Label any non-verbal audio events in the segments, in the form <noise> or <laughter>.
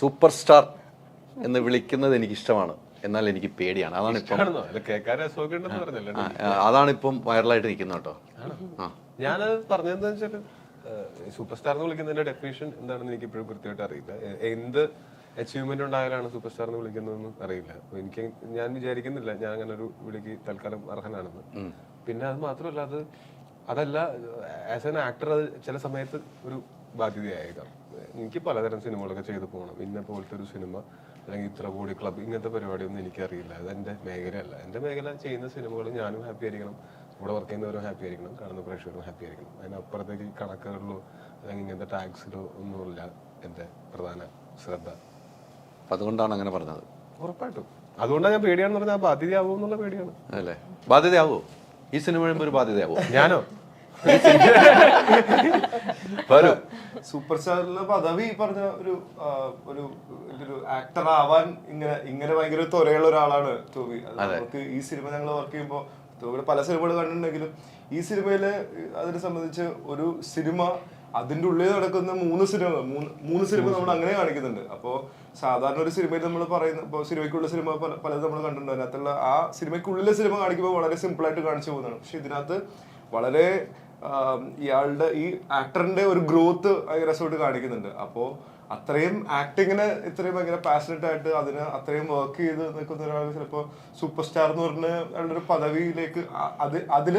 Super star എന്ന് വിളിക്കുന്നത് എനിക്ക് ഇഷ്ടമാണ് എന്നാൽ എനിക്ക് പേടിയാണ്. അതാണ് ഇപ്പം അതാണ് ഇപ്പം വൈറലായിട്ട് നിൽക്കുന്നത് കേട്ടോ. ഞാനത് പറഞ്ഞതെന്ന് വെച്ചാൽ സൂപ്പർ സ്റ്റാർ എന്ന് വിളിക്കുന്നതിന്റെ ഡെഫിനേഷൻ എന്താണെന്ന് എനിക്ക് ഇപ്പോഴും കൃത്യമായിട്ട് അറിയില്ല. എന്ത് അച്ചീവ്മെന്റ് ഉണ്ടായാലാണ് സൂപ്പർ സ്റ്റാർ എന്ന് വിളിക്കുന്നതെന്ന് അറിയില്ല. എനിക്ക് ഞാൻ വിചാരിക്കുന്നില്ല ഞാൻ അങ്ങനെ ഒരു വിളിക്ക് തൽക്കാലം അർഹനാണെന്ന്. പിന്നെ അത് മാത്രമല്ല അത് അതല്ല ആസ് എൻ ആക്ടർ അത് ചില സമയത്ത് ഒരു ബാധ്യതയായേക്കാം. എനിക്ക് പലതരം സിനിമകളൊക്കെ ചെയ്തു പോകണം. ഇന്ന പോലത്തെ ഒരു സിനിമ അല്ലെങ്കിൽ ഇത്ര കോടി ക്ലബ് ഇങ്ങനത്തെ പരിപാടിയൊന്നും എനിക്കറിയില്ല. അത് എന്റെ മേഖലയല്ല. എന്റെ മേഖല ചെയ്യുന്ന സിനിമകൾ ഞാനും ഹാപ്പി ആയിരിക്കണം. കൂടെ വർക്ക് ചെയ്യുന്നവരും ഹാപ്പി ആയിരിക്കണം. കാണുന്ന പ്രേക്ഷകരും ഹാപ്പി ആയിരിക്കണം. അതിനപ്പുറത്തേക്ക് കണക്കുകളിലോ അല്ലെങ്കിൽ ഇങ്ങനത്തെ ടാക്സിലോ ഒന്നുമില്ല എന്റെ പ്രധാന ശ്രദ്ധ. അപ്പം അതുകൊണ്ടാണ് അങ്ങനെ പറഞ്ഞത്. ഉറപ്പായിട്ടും. അതുകൊണ്ടാണ് ഞാൻ പേടിയാണെന്ന് പറഞ്ഞാൽ ബാധ്യതയാവും എന്നുള്ള പേടിയാണ്. അല്ലേ? ബാധ്യതയാവോ? ഈ സിനിമ ഒരു ബാധ്യതയാവോ? ഞാനോ? <laughs> വരൂ. സൂപ്പർ സ്റ്റാറിലെ പദവി പറഞ്ഞ ഒരു ഒരു ഒരു ആക്ടർ ആവാൻ ഇങ്ങനെ ഇങ്ങനെ ഭയങ്കര ത്വരയുള്ള ഒരാളാണ് ടോബി നമുക്ക് ഈ സിനിമ ഞങ്ങൾ വർക്ക് ചെയ്യുമ്പോൾ ടോബിയുടെ പല സിനിമകൾ കണ്ടിട്ടുണ്ടെങ്കിലും ഈ സിനിമയിലെ അതിനെ സംബന്ധിച്ച് ഒരു സിനിമ അതിന്റെ ഉള്ളിൽ നടക്കുന്ന മൂന്ന് സിനിമ മൂന്ന് സിനിമ നമ്മൾ അങ്ങനെ കാണിക്കുന്നുണ്ട്. അപ്പോ സാധാരണ ഒരു സിനിമയിൽ നമ്മൾ പറയുന്ന ഇപ്പോൾ സിനിമയ്ക്കുള്ള സിനിമ പല പലതും നമ്മൾ കണ്ടിട്ടുണ്ട്. അതിനകത്തുള്ള ആ സിനിമയ്ക്കുള്ളിലെ സിനിമ കാണിക്കുമ്പോൾ വളരെ സിമ്പിൾ ആയിട്ട് കാണിച്ചു പോകുന്നതാണ്. പക്ഷെ ഇതിനകത്ത് വളരെ ഇയാളുടെ ഈ ആക്ടറിന്റെ ഒരു ഗ്രോത്ത് രസമായിട്ട് കാണിക്കുന്നുണ്ട്. അപ്പോ അത്രയും ആക്ടിങ്ങിന് ഇത്രയും ഭയങ്കര പാഷനറ്റ് ആയിട്ട് അതിന് അത്രയും വർക്ക് ചെയ്ത് നിൽക്കുന്ന ഒരാൾ ചിലപ്പോ സൂപ്പർ സ്റ്റാർ എന്ന് പറഞ്ഞ ഒരു പദവിയിലേക്ക് അത് അതിൽ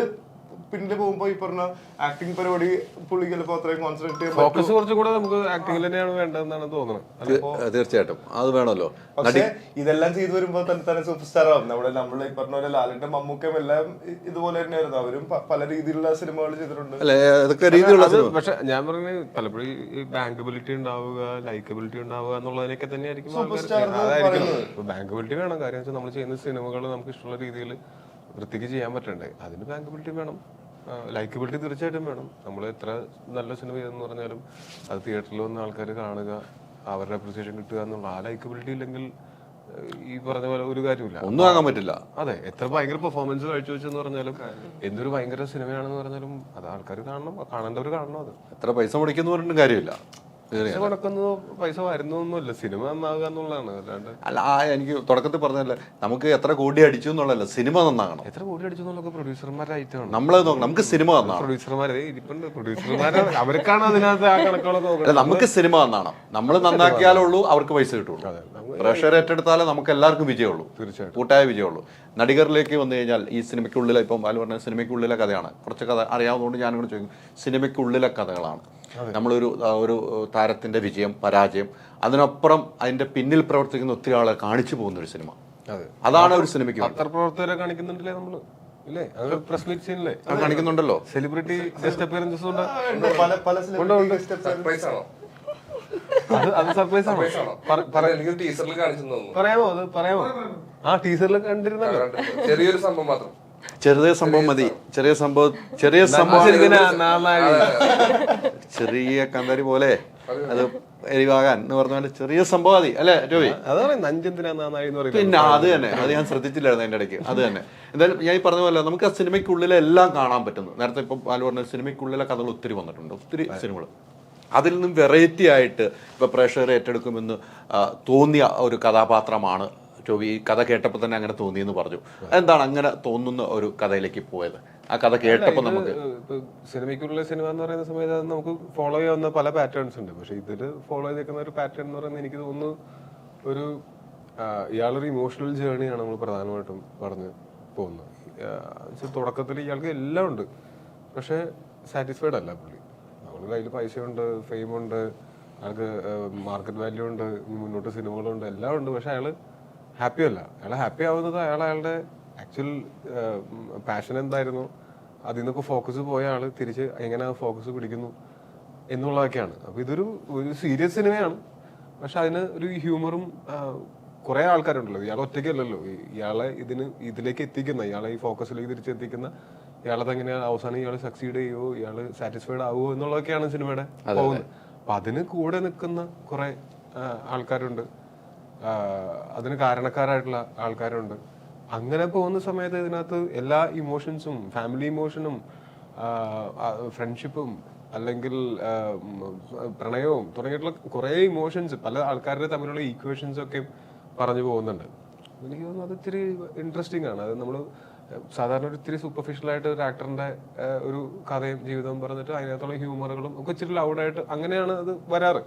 പിന്നിൽ പോകുമ്പോ ഈ പറഞ്ഞ ആക്ടിങ് പരിപാടി പുള്ളി ചിലപ്പോ അത്രയും കോൺസെൻട്രേറ്റ് ചെയ്യാൻ ഫോക്കസ് കുറച്ചുകൂടെ നമുക്ക് ആക്ടിങ്ങിൽ തന്നെയാണ് വേണ്ടതെന്നാണ് തോന്നുന്നത് തീർച്ചയായിട്ടും. അത് വേണമല്ലോ. പക്ഷേ ഇതെല്ലാം ചെയ്തു വരുമ്പോ തന്നെ തന്നെ സൂപ്പർ സ്റ്റാർ ആവും നമ്മുടെ നമ്മൾ ഈ പറഞ്ഞ പോലെ ലാലിന്റെ മമ്മൂക്കയും എല്ലാം ഇതുപോലെ തന്നെയായിരുന്നു. അവരും പല രീതിയിലുള്ള സിനിമകൾ ചെയ്തിട്ടുണ്ട്. അല്ലേ ഏതൊക്കെ രീതിയിലുള്ള പക്ഷെ ഞാൻ പറഞ്ഞ പലപ്പോഴും ഈ ബാങ്കബിലിറ്റി ഉണ്ടാവുക ലൈക്കബിലിറ്റി ഉണ്ടാവുക എന്നുള്ളതിനൊക്കെ തന്നെയായിരിക്കും സൂപ്പർ അതായിരിക്കും. ബാങ്കബിലിറ്റി വേണം. കാര്യം വെച്ചാൽ നമ്മൾ ചെയ്യുന്ന സിനിമകൾ നമുക്ക് ഇഷ്ടമുള്ള രീതിയിൽ വൃത്തിക്ക് ചെയ്യാൻ പറ്റണ്ടേ? അതിന് ബാങ്കബിലിറ്റി വേണം. ലൈക്കബിലിറ്റി തീർച്ചയായിട്ടും വേണം. നമ്മൾ എത്ര നല്ല സിനിമ ചെയ്തെന്ന് പറഞ്ഞാലും അത് തിയേറ്ററിൽ വന്ന ആൾക്കാർ കാണുക അവരുടെ അപ്രീസിയേഷൻ കിട്ടുക എന്നുള്ള ആ ലൈക്കബിലിറ്റി ഇല്ലെങ്കിൽ ഈ പറഞ്ഞ പോലെ ഒരു കാര്യമില്ല ഒന്നും ആകാൻ പറ്റില്ല. അതെ എത്ര ഭയങ്കര പെർഫോമൻസ് കാഴ്ച കാഴ്ചവെച്ചെന്ന് പറഞ്ഞാലും എന്തൊരു ഭയങ്കര സിനിമയാണെന്ന് പറഞ്ഞാലും അത് ആൾക്കാർ കാണണം കാണേണ്ടവർ കാണണം അത്. എത്ര പൈസ മുടക്കുന്നു പറഞ്ഞിട്ടും കാര്യമില്ല. പൈസ മുടക്കുന്നതോ പൈസ വരുന്നതൊന്നുമല്ല. സിനിമ നന്നാകുക എന്നുള്ളതാണ്. അല്ലാണ്ട് അല്ല ആ എനിക്ക് തുടക്കത്തിൽ പറഞ്ഞല്ലേ നമുക്ക് എത്ര കോടി അടിച്ചു എന്നുള്ളതല്ല സിനിമ നന്നാകണം. എത്ര കോടി അടിച്ചു എന്നുള്ളതൊക്കെ പ്രൊഡ്യൂസർമാരായിട്ടാണ് നമ്മളെ നോക്കണം നമുക്ക് സിനിമ നന്നാണ് പ്രൊഡ്യൂസർമാരെ ഇരിപ്പുണ്ട്. പ്രൊഡ്യൂസർമാരെ അവർക്കാണ് അതിനകത്ത് ആ കണക്കുകളൊക്കെ അല്ല നോക്കുന്നത് നമുക്ക് സിനിമ നന്നാണം നമ്മൾ നന്നാക്കിയാലേ ഉള്ളൂ അവർക്ക് പൈസ കിട്ടുള്ളൂ. പ്രഷർ ഏറ്റെടുത്താലേ നമുക്ക് എല്ലാവർക്കും വിജയമുള്ളൂ. തീർച്ചയായിട്ടും. കൂട്ടായ വിജയമുള്ളൂ. നടികരിലേക്ക് വന്നു കഴിഞ്ഞാൽ ഈ സിനിമയ്ക്കുള്ളിലെ ഇപ്പം ബാലു പറഞ്ഞ സിനിമയ്ക്കുള്ളിലെ കഥയാണ്. കുറച്ച് കഥ അറിയാവുന്നതുകൊണ്ട് ഞാനിവിടെ ചോദിക്കും. സിനിമയ്ക്കുള്ളിലെ കഥകളാണ്. നമ്മളൊരു ഒരു താരത്തിന്റെ വിജയം പരാജയം അതിനപ്പുറം അതിന്റെ പിന്നിൽ പ്രവർത്തിക്കുന്ന ഒത്തിരി ആളെ കാണിച്ചു പോകുന്ന ഒരു സിനിമ. അതെ. അതാണ് ഒരു സിനിമയ്ക്ക്. പത്രപ്രവർത്തകരെ കാണിക്കുന്നുണ്ടല്ലേ നമ്മൾ? കാണിക്കുന്നുണ്ടല്ലോ. സെലിബ്രിറ്റി ഗസ്റ്റ് അപ്പിയറൻസസ് അത് സർപ്രൈസ് ആണോ? പറയാമോ അത്? പറയാമോ? ആ ടീച്ചറിൽ കണ്ടിരുന്നല്ലോ. ചെറിയൊരു സംഭവം മാത്രം. ചെറിയ സംഭവം മതി. ചെറിയ സംഭവം ചെറിയ സംഭവം. ചെറിയ കന്തരി പോലെ അത് എരിവാകാൻ എന്ന് പറഞ്ഞ പോലെ ചെറിയ സംഭവം മതി അല്ലെ രവി അതാണ് എന്ന് പറയുന്നത്. പിന്നെ അത് തന്നെ അത് ഞാൻ ശ്രദ്ധിച്ചില്ലായിരുന്നു അതിന്റെ ഇടയ്ക്ക് അത് തന്നെ. എന്തായാലും ഞാൻ ഈ പറഞ്ഞ പോലെ നമുക്ക് ആ സിനിമയ്ക്കുള്ളിലെ എല്ലാം കാണാൻ പറ്റുന്നു. നേരത്തെ ഇപ്പം ബാലു പറഞ്ഞ സിനിമയ്ക്കുള്ളിലെ കഥകൾ ഒത്തിരി വന്നിട്ടുണ്ട് ഒത്തിരി സിനിമകൾ. അതിൽ നിന്നും വെറൈറ്റി ആയിട്ട് ഇപ്പൊ പ്രേക്ഷകരെ ഏറ്റെടുക്കുമെന്ന് തോന്നിയ ഒരു കഥാപാത്രമാണ് ടോവി ഈ കഥ കേട്ടപ്പോൾ തന്നെ അങ്ങനെ തോന്നിയെന്ന് പറഞ്ഞു. എന്താണ് അങ്ങനെ തോന്നുന്ന ഒരു കഥയിലേക്ക് പോയത്? ആ കഥ കേട്ടപ്പോൾ നമുക്ക് സിനിമയ്ക്കുള്ള സിനിമ എന്ന് പറയുന്ന സമയത്ത് അത് നമുക്ക് ഫോളോ ചെയ്യാവുന്ന പല പാറ്റേൺസ് ഉണ്ട്. പക്ഷെ ഇതിൽ ഫോളോ ചെയ്തേക്കുന്ന ഒരു പാറ്റേൺ എന്ന് പറയുന്നത് എനിക്ക് തോന്നുന്നു ഒരു ഇയാളൊരു ഇമോഷണൽ ജേണിയാണ് നമ്മൾ പ്രധാനമായിട്ടും പറഞ്ഞ് പോകുന്നത്. തുടക്കത്തിൽ ഇയാൾക്ക് എല്ലാം ഉണ്ട്. പക്ഷേ സാറ്റിസ്ഫൈഡ് അല്ല പുള്ളി. അവളുടെ കയ്യിൽ പൈസയുണ്ട് ഫെയിമുണ്ട് അയാൾക്ക് മാർക്കറ്റ് വാല്യൂ ഉണ്ട് മുന്നോട്ട് സിനിമകളുണ്ട് എല്ലാം ഉണ്ട്. പക്ഷെ അയാൾ ഹാപ്പി അല്ല അയാൾ ഹാപ്പി ആവുന്നത് അയാൾ അയാളുടെ ആക്ച്വൽ പാഷൻ എന്തായിരുന്നു അതിൽ നിന്നൊക്കെ ഫോക്കസ് പോയ ആൾ തിരിച്ച് എങ്ങനെ ഫോക്കസ് പിടിക്കുന്നു എന്നുള്ളതൊക്കെയാണ്. അപ്പൊ ഇതൊരു ഒരു സീരിയസ് സിനിമയാണ് പക്ഷെ അതിന് ഒരു ഹ്യൂമറും കുറെ ആൾക്കാരുണ്ടല്ലോ. ഇയാൾ ഒറ്റയ്ക്കല്ലല്ലോ. ഇയാളെ ഇതിന് ഇതിലേക്ക് എത്തിക്കുന്ന ഇയാളെ ഈ ഫോക്കസിലേക്ക് തിരിച്ചെത്തിക്കുന്ന ഇയാളത് എങ്ങനെ അവസാനം ഇയാൾ സക്സീഡ് ചെയ്യുമോ ഇയാൾ സാറ്റിസ്ഫൈഡ് ആവുമോ എന്നുള്ളതൊക്കെയാണ് സിനിമയുടെ പോകുന്നത്. അപ്പൊ അതിന് കൂടെ നിൽക്കുന്ന കുറെ ആൾക്കാരുണ്ട്. അതിന് കാരണക്കാരായിട്ടുള്ള ആൾക്കാരുണ്ട്. അങ്ങനെ പോകുന്ന സമയത്ത് ഇതിനകത്ത് എല്ലാ ഇമോഷൻസും ഫാമിലി ഇമോഷനും ഫ്രണ്ട്ഷിപ്പും അല്ലെങ്കിൽ പ്രണയവും തുടങ്ങിയിട്ടുള്ള കുറേ ഇമോഷൻസ് പല ആൾക്കാരുടെ തമ്മിലുള്ള ഈക്വേഷൻസ് ഒക്കെ പറഞ്ഞു പോകുന്നുണ്ട്. എനിക്ക് തോന്നുന്നു അത് ഇത്തിരി ഇൻട്രസ്റ്റിംഗ് ആണ്. അത് നമ്മൾ സാധാരണ ഒരു ഇത്തിരി സൂപ്പർഫിഷ്യൽ ആയിട്ട് ഒരു ആക്ടറിന്റെ ഒരു കഥയും ജീവിതവും പറഞ്ഞിട്ട് അതിനകത്തുള്ള ഹ്യൂമറുകളും ഒക്കെ ഇച്ചിരി ലൗഡായിട്ട് അങ്ങനെയാണ് അത് വരാറ്.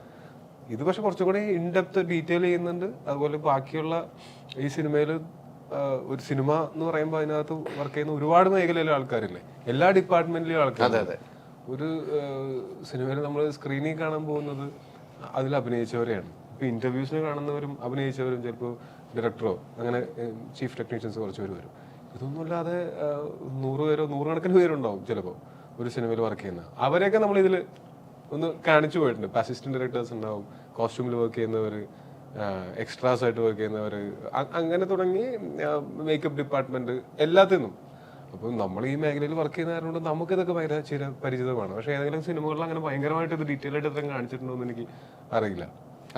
ഇത് പക്ഷെ കുറച്ചും കൂടി ഇൻഡെപ്ത് ഡീറ്റെയിൽ ചെയ്യുന്നുണ്ട്. അതുപോലെ ബാക്കിയുള്ള ഈ സിനിമയിൽ ഒരു സിനിമ എന്ന് പറയുമ്പോൾ അതിനകത്ത് വർക്ക് ചെയ്യുന്ന ഒരുപാട് മേഖലയിലെ ആൾക്കാരില്ലേ? എല്ലാ ഡിപ്പാർട്ട്മെന്റിലെയും ആൾക്കാർ ഒരു സിനിമയിൽ നമ്മൾ സ്ക്രീനിൽ കാണാൻ പോകുന്നത് അതിൽ അഭിനയിച്ചവരെയാണ്. ഇപ്പൊ ഇന്റർവ്യൂസിന് കാണുന്നവരും അഭിനയിച്ചവരും ചിലപ്പോൾ ഡയറക്ടറോ അങ്ങനെ ചീഫ് ടെക്നീഷ്യൻസ് കുറച്ച് പേര് വരും. ഇതൊന്നുമില്ലാതെ നൂറ് പേരോ നൂറുകണക്കിന് പേരുണ്ടാവും ചിലപ്പോൾ ഒരു സിനിമയിൽ വർക്ക് ചെയ്യുന്ന. അവരെയൊക്കെ നമ്മൾ ഇതിൽ ഒന്ന് കാണിച്ചു പോയിട്ടുണ്ട്. അസിസ്റ്റന്റ് ഡയറക്ടേഴ്സ് ഉണ്ടാവും. കോസ്റ്റ്യൂമിൽ വർക്ക് ചെയ്യുന്നവർ എക്സ്ട്രാസ് ആയിട്ട് വർക്ക് ചെയ്യുന്നവർ അങ്ങനെ തുടങ്ങി മേക്കപ്പ് ഡിപ്പാർട്ട്മെന്റ് എല്ലാത്തിനും. അപ്പം നമ്മൾ ഈ മേഖലയിൽ വർക്ക് ചെയ്യുന്ന കാരണം നമുക്ക് ഇതൊക്കെ ഭയങ്കര ചില പരിചിതമാണ്. പക്ഷേ ഏതെങ്കിലും സിനിമകളിൽ അങ്ങനെ ഭയങ്കരമായിട്ട് ഇത് ഡീറ്റെയിൽ ആയിട്ട് ഇത്രയും കാണിച്ചിട്ടുണ്ടോ എന്ന് എനിക്ക് അറിയില്ല.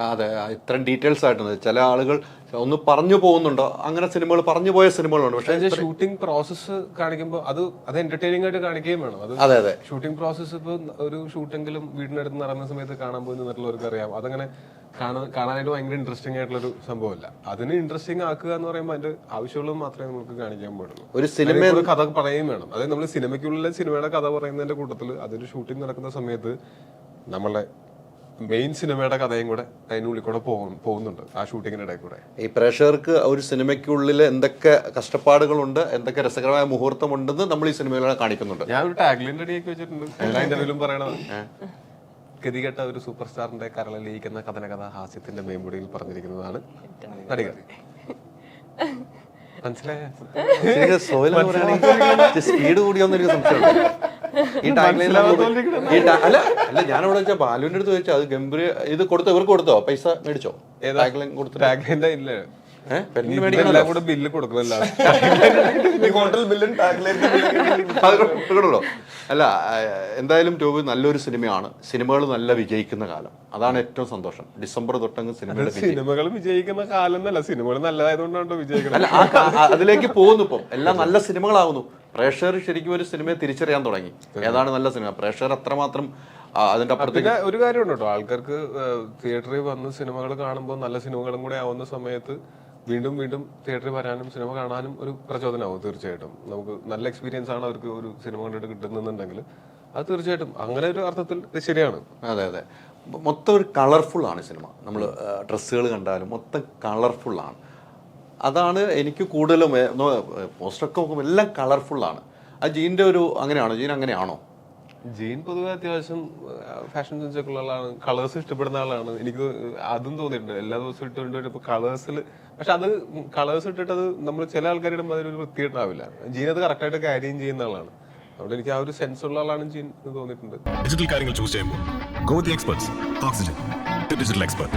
അതെ ഇത്രയും ഡീറ്റെയിൽസ് ആയിട്ടുണ്ട്. ചില ആളുകൾ ഒന്ന് പറഞ്ഞു പോകുന്നുണ്ടോ? അങ്ങനെ സിനിമകൾ പറഞ്ഞു പോയ സിനിമകളുണ്ട്. പക്ഷേ ഷൂട്ടിംഗ് പ്രോസസ്സ് കാണിക്കുമ്പോൾ അത് അത് എന്റർടൈനിങ് ആയിട്ട് കാണിക്കുകയും വേണം. അത് അതെ അതെ. ഷൂട്ടിംഗ് പ്രോസസ്സ് ഇപ്പോൾ ഒരു ഷൂട്ടെങ്കിലും വീടിനടുത്ത് നടന്ന സമയത്ത് കാണാൻ പോയി മറ്റുള്ളവർക്ക് അറിയാം. അതങ്ങനെ കാണാൻ കാണാനായിട്ട് ഭയങ്കര ഇൻട്രസ്റ്റിംഗ് ആയിട്ടുള്ള ഒരു സംഭവമല്ല. അതിന് ഇൻട്രസ്റ്റിംഗ് ആക്കുക എന്ന് പറയുമ്പോൾ അതിന്റെ ആവശ്യമുള്ളത് മാത്രമേ നമുക്ക് കാണിക്കാൻ പാടുള്ളൂ. ഒരു സിനിമ കഥ പറയുകയും വേണം. അതായത് നമ്മൾ സിനിമയ്ക്കുള്ളിലെ സിനിമയുടെ കഥ പറയുന്നതിന്റെ കൂട്ടത്തിൽ അതൊരു ഷൂട്ടിംഗ് നടക്കുന്ന സമയത്ത് നമ്മളെ മെയിൻ സിനിമയുടെ കഥയും കൂടെ അതിനുള്ളിൽ കൂടെ പോകും- പോകുന്നുണ്ട് ആ ഷൂട്ടിങ്ങിന്റെ ഇടയിൽ കൂടെ. ഈ പ്രേക്ഷകർക്ക് ഒരു സിനിമയ്ക്കുള്ളിൽ എന്തൊക്കെ കഷ്ടപ്പാടുകളുണ്ട് എന്തൊക്കെ രസകരമായ മുഹൂർത്തമുണ്ടെന്ന് നമ്മൾ ഈ സിനിമയിലൂടെ കാണിക്കുന്നുണ്ട്. ഞാൻ ഒരു ടാഗ്ലിന്റെ അടിയൊക്കെ വെച്ചിട്ടുണ്ട്. എല്ലാ ഇന്റർവ്യൂലും <laughs> പറയണത്. ഗതികെട്ട ഒരു സൂപ്പർ സ്റ്റാറിന്റെ കരളിലിരിക്കുന്ന കഥന കഥ ഹാസ്യത്തിന്റെ മേമ്പൊടിയിൽ പറഞ്ഞിരിക്കുന്നതാണ് നടികൾ. മനസ്സിലായ? സ്പീഡ് കൂടിയോന്ന് എനിക്ക് സംശയമുണ്ട്. ഈ ടാഗ്ലൈൻ ഈ അല്ല അല്ല ഞാൻ ഞാനവിടെ വെച്ചാൽ ബാലുവിന്റെ അടുത്ത് ചോദിച്ചാൽ അത് ഗംഭീര ഇത് കൊടുത്തോ ഇവർക്ക് കൊടുത്തോ? പൈസ മേടിച്ചോ? ടാഗ് ലൈൻ ടാഗ്ലിന്റെ ഇല്ല? ഏഹ് പെണ്ണിന് ഇതെല്ലാം മേടിക്കണല്ലോ കൂടെ ബില്ല് <laughs> കൊടുക്കണല്ലോ അല്ല എന്തായാലും ടോബി നല്ലൊരു സിനിമയാണ്. സിനിമകൾ നല്ല വിജയിക്കുന്ന കാലം. അതാണ് ഏറ്റവും സന്തോഷം. ഡിസംബർ തൊട്ടങ്ങ് സിനിമകൾ സിനിമകൾ വിജയിക്കുന്ന കാലം എന്നല്ല സിനിമകൾ നല്ലതായതുകൊണ്ടാണോ വിജയിക്കുന്നത് അതിലേക്ക് പോകുന്നു ഇപ്പം. എല്ലാം നല്ല സിനിമകളാകുന്നു പ്രേക്ഷകർ ശരിക്കും ഒരു സിനിമയെ തിരിച്ചറിയാൻ തുടങ്ങി. ഏതാണ് നല്ല സിനിമ? പ്രേക്ഷകർ അത്രമാത്രം അതിന്റെ അപ്പുറത്തേക്ക് പിന്നെ ഒരു കാര്യമുണ്ട്? കേട്ടോ ആൾക്കാർക്ക് തിയേറ്ററിൽ വന്ന് സിനിമകൾ കാണുമ്പോൾ നല്ല സിനിമകളും കൂടെ ആവുന്ന സമയത്ത് വീണ്ടും വീണ്ടും തിയേറ്ററിൽ വരാനും സിനിമ കാണാനും ഒരു പ്രചോദനമാവും തീർച്ചയായിട്ടും. നമുക്ക് നല്ല എക്സ്പീരിയൻസ് ആണ് അവർക്ക് ഒരു സിനിമ കണ്ടിട്ട് കിട്ടുന്നുണ്ടെങ്കിൽ അത് തീർച്ചയായിട്ടും അങ്ങനെ ഒരു അർത്ഥത്തിൽ ശരിയാണ്. അതെ അതെ. മൊത്തം ഒരു കളർഫുൾ ആണ് സിനിമ. നമ്മൾ ഡ്രസ്സുകൾ കണ്ടാലും മൊത്തം കളർഫുൾ ആണ്. അതാണ് എനിക്ക് കൂടുതലും പോസ്റ്ററൊക്കെ നോക്കുമ്പോൾ എല്ലാം കളർഫുള്ളാണ് ആണ്. ആ ജീന്റെ ഒരു അങ്ങനെയാണോ? ജീൻ അങ്ങനെയാണോ? ജീൻ പൊതുവെ അത്യാവശ്യം ഫാഷൻ സെൻസ് ഒക്കെ ഉള്ള ആളാണ്. കളേഴ്സ് ഇഷ്ടപ്പെടുന്ന ആളാണ്. എനിക്ക് അതും തോന്നിയിട്ടുണ്ട്. എല്ലാ ദിവസവും ഇട്ടുകൊണ്ട് വരുമ്പോൾ കളേഴ്സിൽ പക്ഷെ അത് കളേഴ്സ് ഇട്ടിട്ട് അത് നമ്മൾ ചില ആൾക്കാരുടെ വൃത്തി ഉണ്ടാവില്ല. ജീൻ അത് കറക്റ്റായിട്ട് കാര്യം ചെയ്യുന്ന ആളാണ്. അതുകൊണ്ട് എനിക്ക് ആ ഒരു സെൻസ് ഉള്ള ആളാണ് ജീൻ എന്ന് തോന്നിയിട്ടുണ്ട്. ഡിജിറ്റൽ കാര്യങ്ങൾ ചൂസ് ചെയ്യുമ്പോൾ go the experts oxygen digital expert